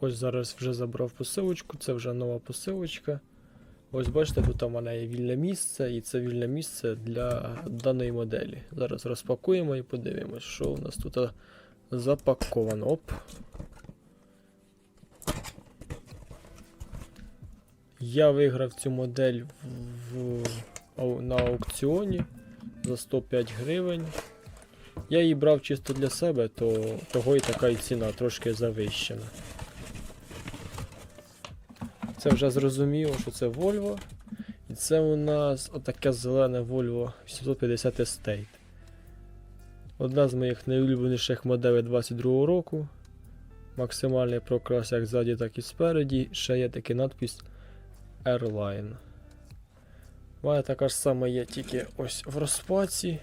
Ось зараз вже забрав посилочку, це вже нова посилочка. Ось бачите, тут у мене є вільне місце, і це вільне місце для даної моделі. Зараз розпакуємо і подивимось, що у нас тут запаковано. Оп. Я виграв цю модель в, в, на аукціоні за 105 гривень. Я її брав чисто для себе, то того і така і ціна трошки завищена. Це вже зрозуміло, що це Volvo. І це у нас отаке зелене Volvo 850 Estate. Одна з моїх найулюбленіших моделей 22 року. Максимальний прокрас як ззаді, так і спереді. Ще є такий надпис Airline. Мене така ж сама є тільки ось в розпаці.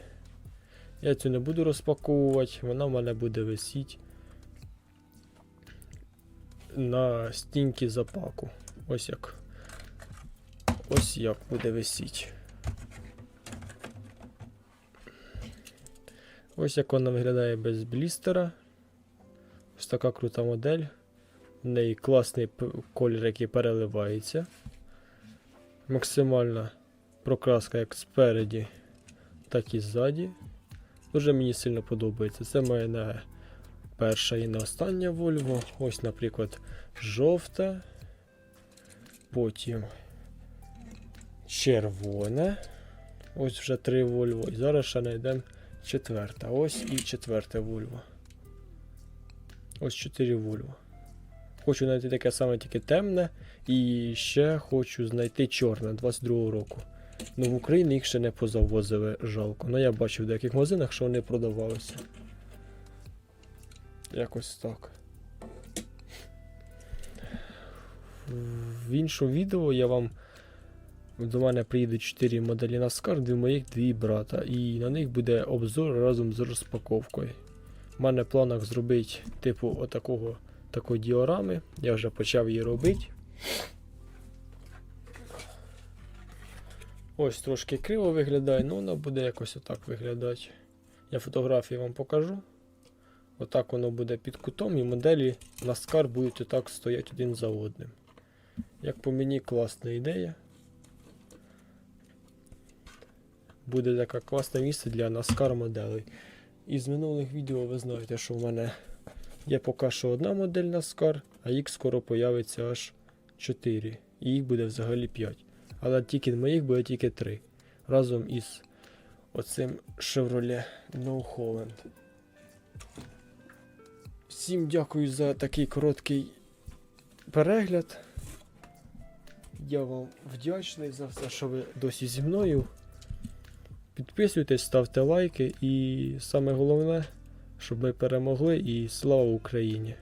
Я цю не буду розпаковувати, вона в мене буде висіти на стінці запаку. Ось як. Ось як буде висіти. Ось як вона виглядає без блістера. Ось така крута модель. В неї класний колір, який переливається. Максимальна прокраска як спереді, так і ззаді. Дуже мені сильно подобається. Це моя не перша і не остання Volvo. Ось, наприклад, жовта. Потім червоне. Ось вже три Volvo. І зараз ще знайдемо четверта. Ось і четверте Volvo. Ось чотири Volvo. Хочу знайти таке саме тільки темне. І ще хочу знайти чорне 22 року. Ну, в Україні їх ще не позавозили жалко. Ну я бачив в деяких магазинах, що вони продавалися. Якось так. В іншому відео я вам. До мене приїдуть 4 моделі NASCAR, дві моїх, дві брата. І на них буде обзор разом з розпаковкою. У мене в планах зробити, типу, отакого такої діорами. Я вже почав її робити. Ось трошки криво виглядає, ну вона буде якось отак виглядати. Я фотографії вам покажу. Отак воно буде під кутом, і моделі NASCAR будуть отак стояти один за одним. Як по мені класна ідея. Буде таке класне місце для NASCAR моделей. Із минулих відео ви знаєте, що в мене є поки що одна модель NASCAR, а їх скоро появиться аж 4. І їх буде взагалі 5. Але тільки моїх буде тільки 3. Разом із оцим Chevrolet No Holland. Всім дякую за такий короткий перегляд. Я вам вдячний за все, що ви досі зі мною. Підписуйтесь, ставте лайки і саме головне, щоб ми перемогли і слава Україні!